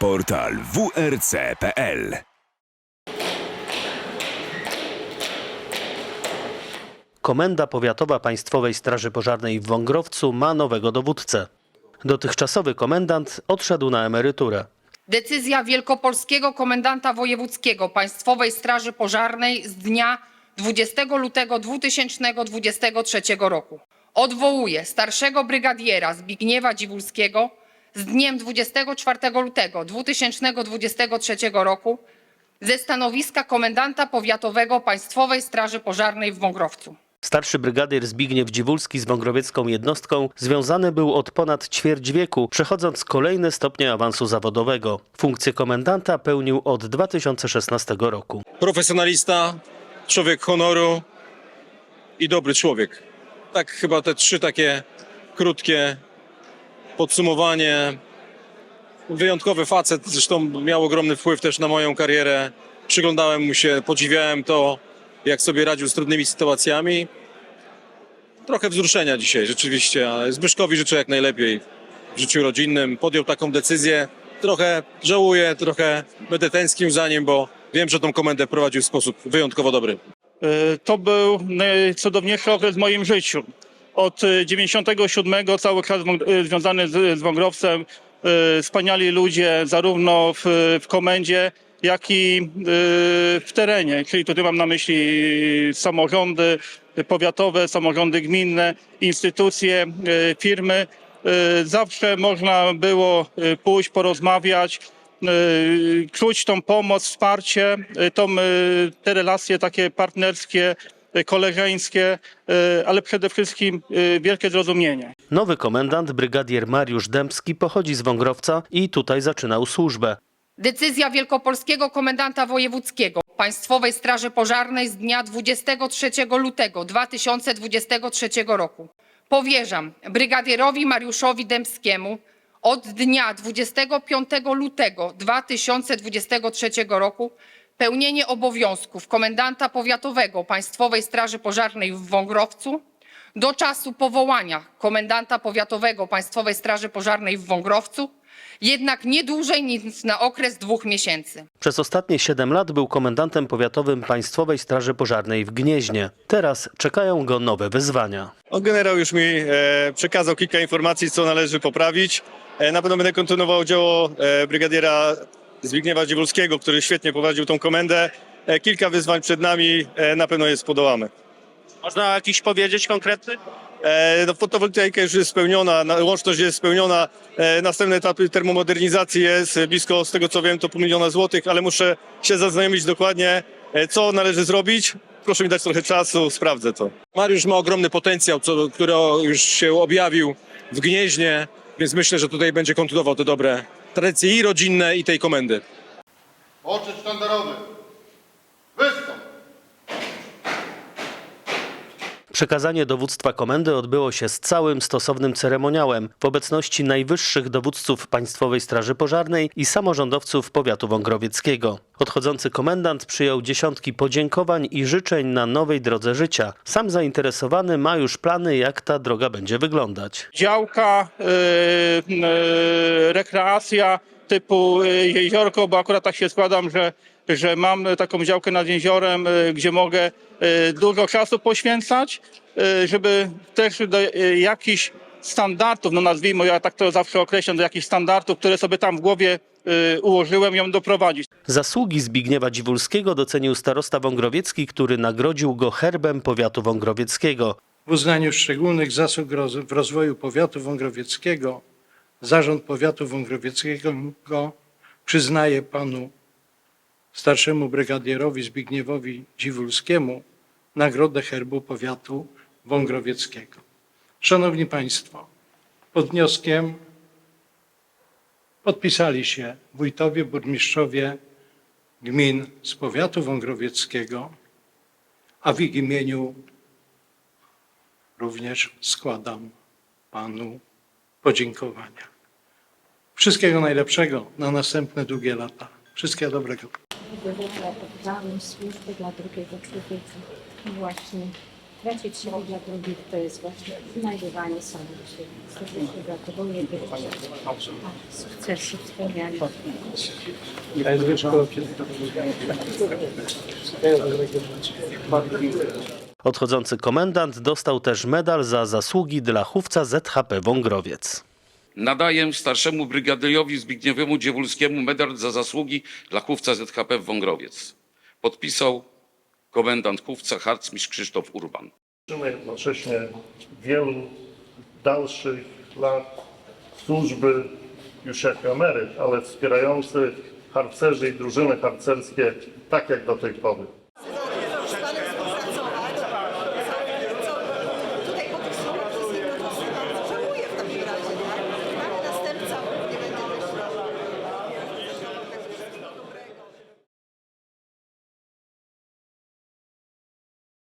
Portal wrc.pl Komenda Powiatowa Państwowej Straży Pożarnej w Wągrowcu ma nowego dowódcę. Dotychczasowy komendant odszedł na emeryturę. Decyzja Wielkopolskiego Komendanta Wojewódzkiego Państwowej Straży Pożarnej z dnia 20 lutego 2023 roku odwołuje starszego brygadiera Zbigniewa Dziwulskiego z dniem 24 lutego 2023 roku ze stanowiska komendanta powiatowego Państwowej Straży Pożarnej w Wągrowcu. Starszy brygadier Zbigniew Dziwulski z wągrowiecką jednostką związany był od ponad ćwierć wieku, przechodząc kolejne stopnie awansu zawodowego. Funkcję komendanta pełnił od 2016 roku. profesjonalista, człowiek honoru i dobry człowiek. Tak chyba te trzy takie krótkie podsumowanie. Wyjątkowy facet, zresztą miał ogromny wpływ też na moją karierę. Przyglądałem mu się, podziwiałem to, jak sobie radził z trudnymi sytuacjami. Trochę wzruszenia dzisiaj rzeczywiście, ale Zbyszkowi życzę jak najlepiej w życiu rodzinnym. Podjął taką decyzję. Trochę żałuję, trochę będę tęsknił za nim, bo wiem, że tą komendę prowadził w sposób wyjątkowo dobry. E, To był najcudowniejszy okres w moim życiu. Od e, 97 cały czas e, związany z, z Wągrowcem. E, Wspaniali ludzie zarówno w, w komendzie, jak i e, w terenie. Czyli tutaj mam na myśli samorządy powiatowe, samorządy gminne, instytucje, firmy. Zawsze można było pójść, porozmawiać, y, czuć tą pomoc, wsparcie, y, tą, y, te relacje takie partnerskie, y, koleżeńskie, y, ale przede wszystkim y, wielkie zrozumienie. Nowy komendant, brygadier Mariusz Dębski, pochodzi z Wągrowca i tutaj zaczynał służbę. Decyzja Wielkopolskiego Komendanta Wojewódzkiego Państwowej Straży Pożarnej z dnia 23 lutego 2023 roku. Powierzam brygadierowi Mariuszowi Dębskiemu od dnia 25 lutego 2023 roku pełnienie obowiązków komendanta powiatowego Państwowej Straży Pożarnej w Wągrowcu do czasu powołania komendanta powiatowego Państwowej Straży Pożarnej w Wągrowcu, jednak nie dłużej niż na okres dwóch miesięcy. Przez ostatnie 7 lat był komendantem powiatowym Państwowej Straży Pożarnej w Gnieźnie. Teraz czekają go nowe wyzwania. O, generał już mi e, przekazał kilka informacji, co należy poprawić. E, na pewno będę kontynuował dzieło e, brygadiera Zbigniewa Dziewulskiego, który świetnie prowadził tą komendę. E, kilka wyzwań przed nami, e, na pewno je podołamy. Można jakiś powiedzieć konkretny? E, no, fotowoltaika już jest spełniona, na, łączność jest spełniona. E, następny etap termomodernizacji jest blisko, z tego co wiem, to pół miliona złotych, ale muszę się zaznajomić dokładnie, e, co należy zrobić. Proszę mi dać trochę czasu, sprawdzę to. Mariusz ma ogromny potencjał, co, który już się objawił w Gnieźnie, więc myślę, że tutaj będzie kontynuował te dobre tradycje i rodzinne, i tej komendy. Oczy sztandarowy. Przekazanie dowództwa komendy odbyło się z całym stosownym ceremoniałem w obecności najwyższych dowódców Państwowej Straży Pożarnej i samorządowców powiatu wągrowieckiego. Odchodzący komendant przyjął dziesiątki podziękowań i życzeń na nowej drodze życia. Sam zainteresowany ma już plany, jak ta droga będzie wyglądać. Działka, y, y, rekreacja typu y, jeziorko, bo akurat tak się składam, że, że mam taką działkę nad jeziorem, y, gdzie mogę y, dużo czasu poświęcać, żeby też do jakichś standardów, no nazwijmy, ja tak to zawsze określam, do jakichś standardów, które sobie tam w głowie ułożyłem, ją doprowadzić. Zasługi Zbigniewa Dziwulskiego docenił starosta wągrowiecki, który nagrodził go herbem powiatu wągrowieckiego. W uznaniu szczególnych zasług w rozwoju powiatu wągrowieckiego Zarząd Powiatu Wągrowieckiego przyznaje panu starszemu brygadierowi Zbigniewowi Dziwulskiemu Nagrodę Herbu Powiatu Wągrowieckiego. Szanowni Państwo, pod wnioskiem podpisali się wójtowie, burmistrzowie gmin z powiatu wągrowieckiego, a w ich imieniu również składam Panu podziękowania. Wszystkiego najlepszego na następne długie lata. Wszystkiego dobrego. Oddałem służbę dla drugiego człowieka. Właśnie tracić siebie dla drugich to jest właśnie znajdywanie samych siebie. Serdecznie gratuluję sukcesu spełniania. Odchodzący komendant dostał też medal za zasługi dla chówca ZHP Wągrowiec. Nadaję starszemu brygadierowi Zbigniewowi Dziewulskiemu medal za zasługi dla chówca ZHP w Wągrowiec. Podpisał komendant chówca harcmistrz Krzysztof Urban. Życzymy jednocześnie wielu dalszych lat służby już jako emeryt, ale wspierający harcerzy i drużyny harcerskie tak jak do tej pory.